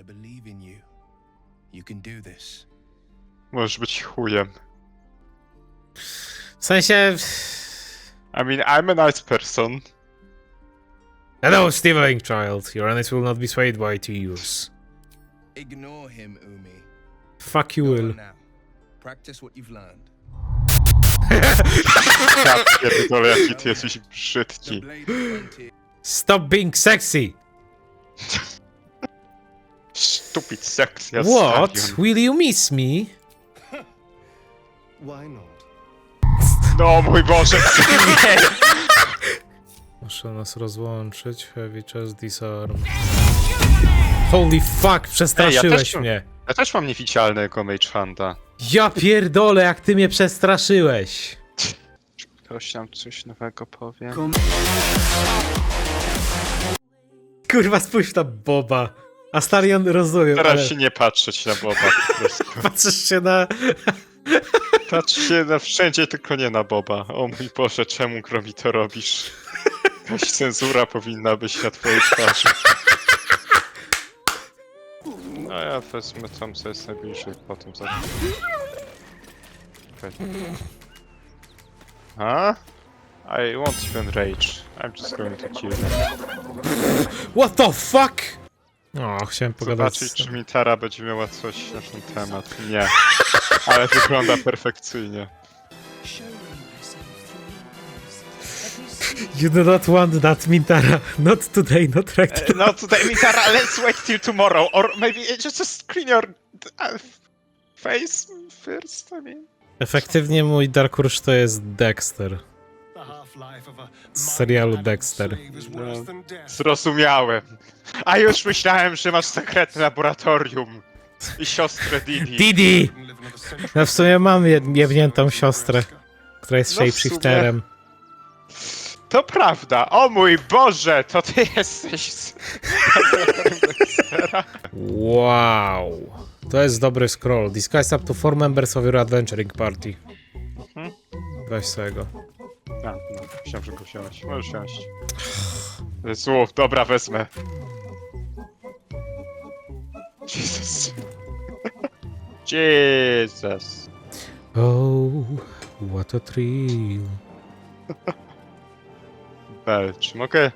I believe in you. You can do this. Możesz być chujem. W sensie... I mean, I'm a nice person. Hello, Steveling child. Your honest will not be swayed by to use. Ignore him, Umi. Fuck you will. now. Practice what you've learned. Ja pierdolę, jaki ty jesteś brzydki. blade of frontier. Stop being sexy! Stupid sex, ja What? stadion. Will you miss me? Why not? No mój Boże, nie! Muszę nas rozłączyć. Heavy chest disarm. Holy fuck, przestraszyłeś też mam- mnie. Ja też mam niewidzialnego Mage Handa. Ja pierdolę, jak ty mnie przestraszyłeś. Ktoś nam coś nowego powie. Kurwa, spójrz na Boba. Astarion rozumiem, Staram ale się nie patrzeć na Boba po prostu. patrzysz się na... Patrz się na wszędzie, tylko nie na Boba. O mój Boże, czemu Gromi to robisz? Jakaś cenzura powinna być na twojej twarzy. No ja wezmę tam co jest najbliżej, potem za... Okay. A? I won't even rage. I'm just going to kill them. What the fuck? O, chciałem pogadać Zobaczyć, z... czy Mitara będzie miała coś na ten temat. Nie. Ale wygląda perfekcyjnie. You do not want that, Mintara. Not today, not right now. No today, Mitara, let's wait till tomorrow. Or maybe just, clean your uh, face first, I mean. Efektywnie mój Dark Urge to jest Dexter. Z serialu Dexter. Zrozumiałem. A już myślałem, że masz sekretne laboratorium. I siostrę Didi. Didi! No w sumie mam jed- jebniętą siostrę, która jest No w shapeshifterem. To prawda. O mój Boże, to ty jesteś z. Wow. To jest dobry scroll. Disguise up to four members of your adventuring party. Mhm. Weź sobie go. A, no, myślałem, że go wziąłeś. Możesz wziąć. Jezu, dobra, wezmę. Jesus. Jesus. Oh, what a thrill. Belcz, mogę...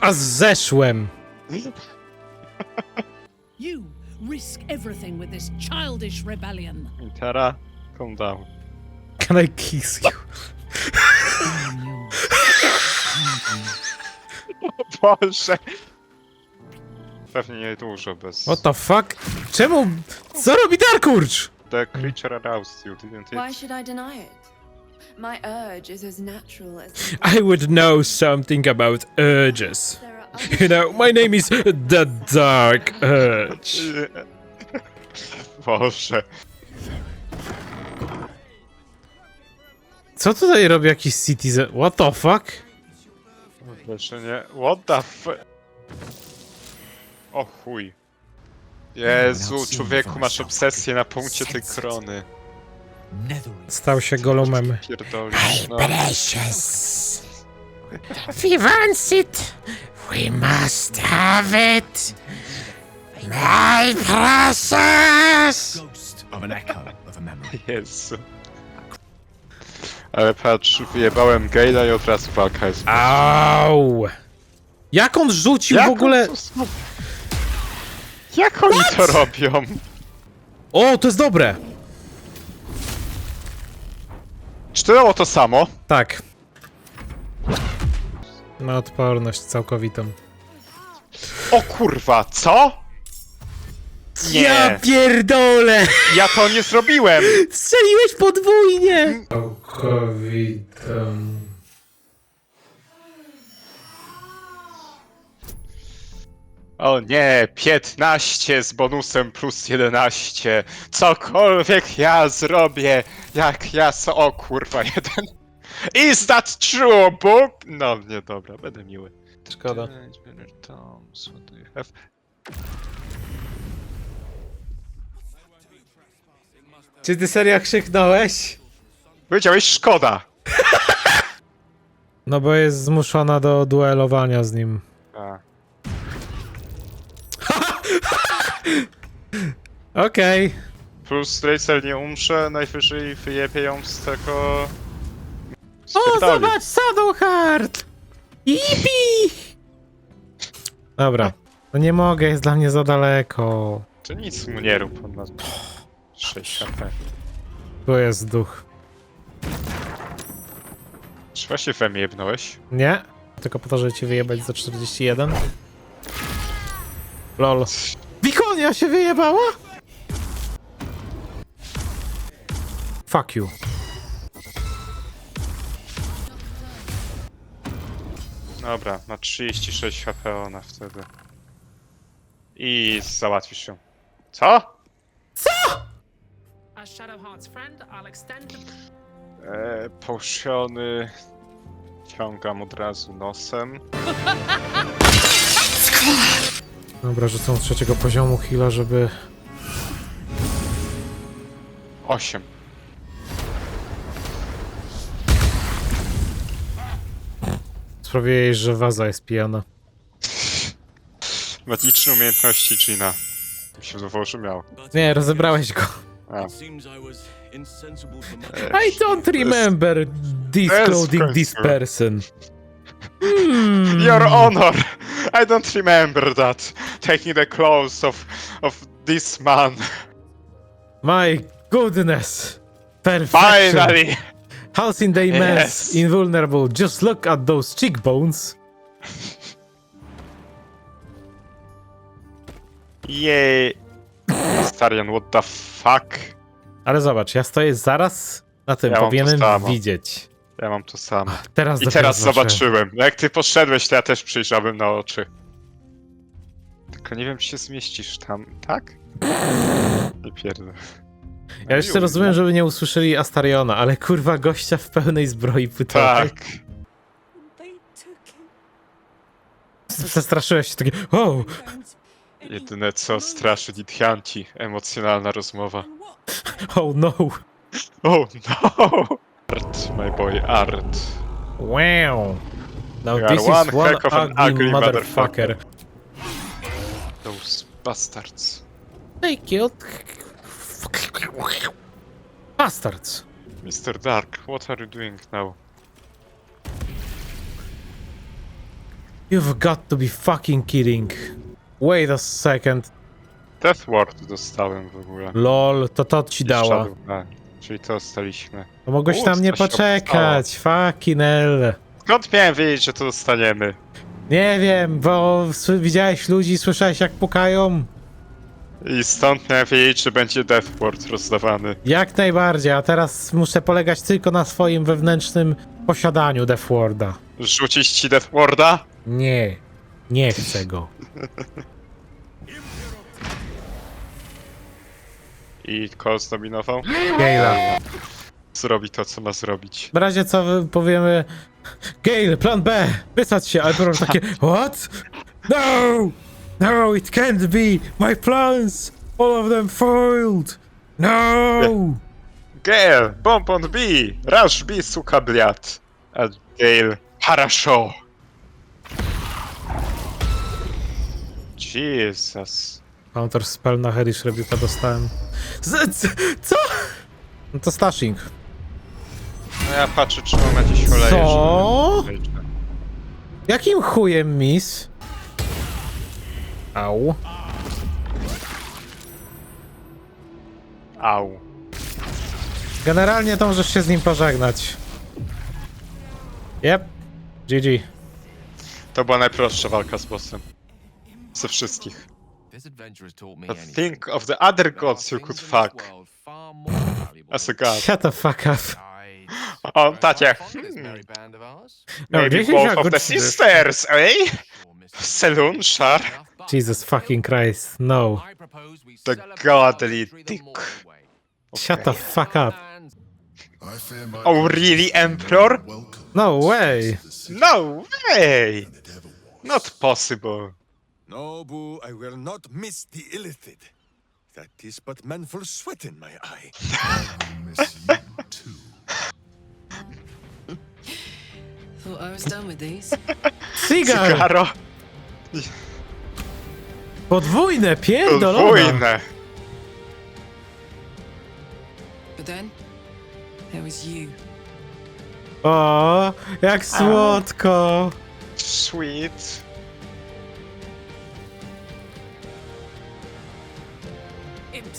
A zeszłem! You risk everything with this childish rebellion. Intera, calm down. Can I kiss you? Boże. Pewnie nie dużo bez... What the fuck? Czemu? Co robi Dark Urge? The creature aroused you, didn't Why it? should I deny it? My urge is as natural as the I would know something about urges. there are other You know, my name is the Dark Urge. Boże. Co tutaj robi jakiś citizen? What the fuck? Proszę nie. What the f... O chuj. Jezu, człowieku, masz obsesję na punkcie tej krony. Stał się golumem. Pierdolisz, no. Precious. If he wants it, we must have it. My precious! Ghost of an echo of a memory. Jezu. Ale patrz, wyjebałem Gale'a i od razu walka jest. Au! Jak on rzucił Jak w ogóle? on to Jak oni to robią? O, to jest dobre! Czy to dało to samo? Tak. Ma odporność całkowitą. O kurwa, co? Nie. Ja pierdolę! Ja to nie zrobiłem! Strzeliłeś podwójnie! Całkowitą. O nie, 15 z bonusem plus 11. Cokolwiek ja zrobię, jak ja so... O kurwa, jeden. Is that true, book? No, nie, dobra, będę miły. Szkoda. Toms, what do you have? Czy ty serio krzyknąłeś? Powiedziałeś szkoda. No bo jest zmuszona do duelowania z nim. A. Okej. Plus Tracer nie umrze, najwyżej wyjebie ją z tego... z O, zobacz, Shadowheart! Yipi! Dobra. No nie mogę, jest dla mnie za daleko. To nic mu nie rób, on ma 6 HP. Tu jest duch. Czy właśnie Fem jebnąłeś? Nie? Tylko po to, żeby cię wyjebać za 41? Lol. Wikonia się wyjebała? Fuck you. Dobra, ma 36 HP ona wtedy. I załatwisz ją. Co? As Shadowheart's friend, I'll extend the Eee, potiony... Ciągam od razu nosem. Dobra, rzucam z trzeciego poziomu heala, żeby... 8. Sprawiłeś, że waza jest pijana. Magiczne umiejętności Gina. Mi się wydawało, że miał. Nie, rozebrałeś go. A. I don't remember Bez disclosing this końca. person. Hmm. Your honor! I don't remember that. Taking the clothes of, of this man. My goodness. Perfection. Finally! House in the immense, Yes. invulnerable. Just look at those cheekbones. Jej! Starian, what the fuck? Ale zobacz, ja stoję zaraz na tym, Ja mam to powinienem samo. widzieć. Ja mam to samo. Teraz I dopiero teraz zobaczyłem. zobaczyłem. Jak ty poszedłeś, to ja też przyjrzałem na oczy. Tylko nie wiem, czy się zmieścisz tam, tak? Nie pierdolę. Ja jeszcze rozumiem, żeby nie usłyszeli Astariona, ale kurwa gościa w pełnej zbroi płytowej. Tak. Przestraszyłeś się takie, o, Jedyne co straszy Nidhianti, emocjonalna rozmowa. oh no. Oh no! Art, my boy, art. Wow. Now You are this one is one heck of an ugly, ugly motherfucker. Those bastards. They killed... Bastards. Mr. Dark, what are you doing now? You've got to be fucking kidding. Wait a second. Death Ward dostałem w ogóle. Lol, to to ci dała. Shadow- czyli to dostaliśmy. To mogłeś U, tam nie coś się poczekać. Fucking hell. Skąd miałem wiedzieć, że to dostaniemy? Nie wiem, bo s- widziałeś ludzi, słyszałeś jak pukają? I stąd miałem wiedzieć, że będzie Death Ward rozdawany. Jak najbardziej, a teraz muszę polegać tylko na swoim wewnętrznym posiadaniu Death Warda. Rzucić ci Death Warda? Nie, nie chcę go. I Cole zdominował? Gejla. Zrobi to, co ma zrobić. W razie co powiemy... Gale, plan B! Wysadź się, ale proszę takie... What? No! No, it can't be! My plans! All of them foiled! No! Gale, bomb on B! Rush B, suka bliat! A Gale, harasho! Jesus. Counter spell na Herish Rebuka dostałem. Z, co? No to stashing. No ja patrzę, czy mam jakieś oleje, Co? żeby- Jakim chujem, miss? Au. Au. Generalnie to możesz się z nim pożegnać. Yep. GG. To była najprostsza walka z bossem. Ze wszystkich. But think of the other gods you could fuck as a god. Shut the fuck up. O, tacie. Maybe this is both of the sisters, eh? Saloon Shar. Jesus fucking Christ. No. The godly dick. Shut the fuck up. Oh, really, Emperor? No way. No way! Not possible. No, boo, I will not miss the illithid. That is but manful sweat in my eye. I miss you too. Thought I was done with these. Cigar. Cigaro. Podwójne, pierdolone. Podwójne. But then, there was you. O, jak słodko. Sweet.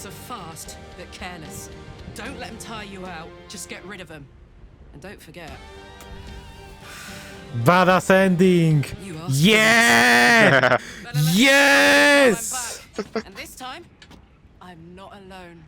Imps are fast, but careless. Don't let them tire you out. Just get rid of them. And don't forget, Badass ending. Yeah! Better let me know when I'm Yes! and this time, I'm not alone.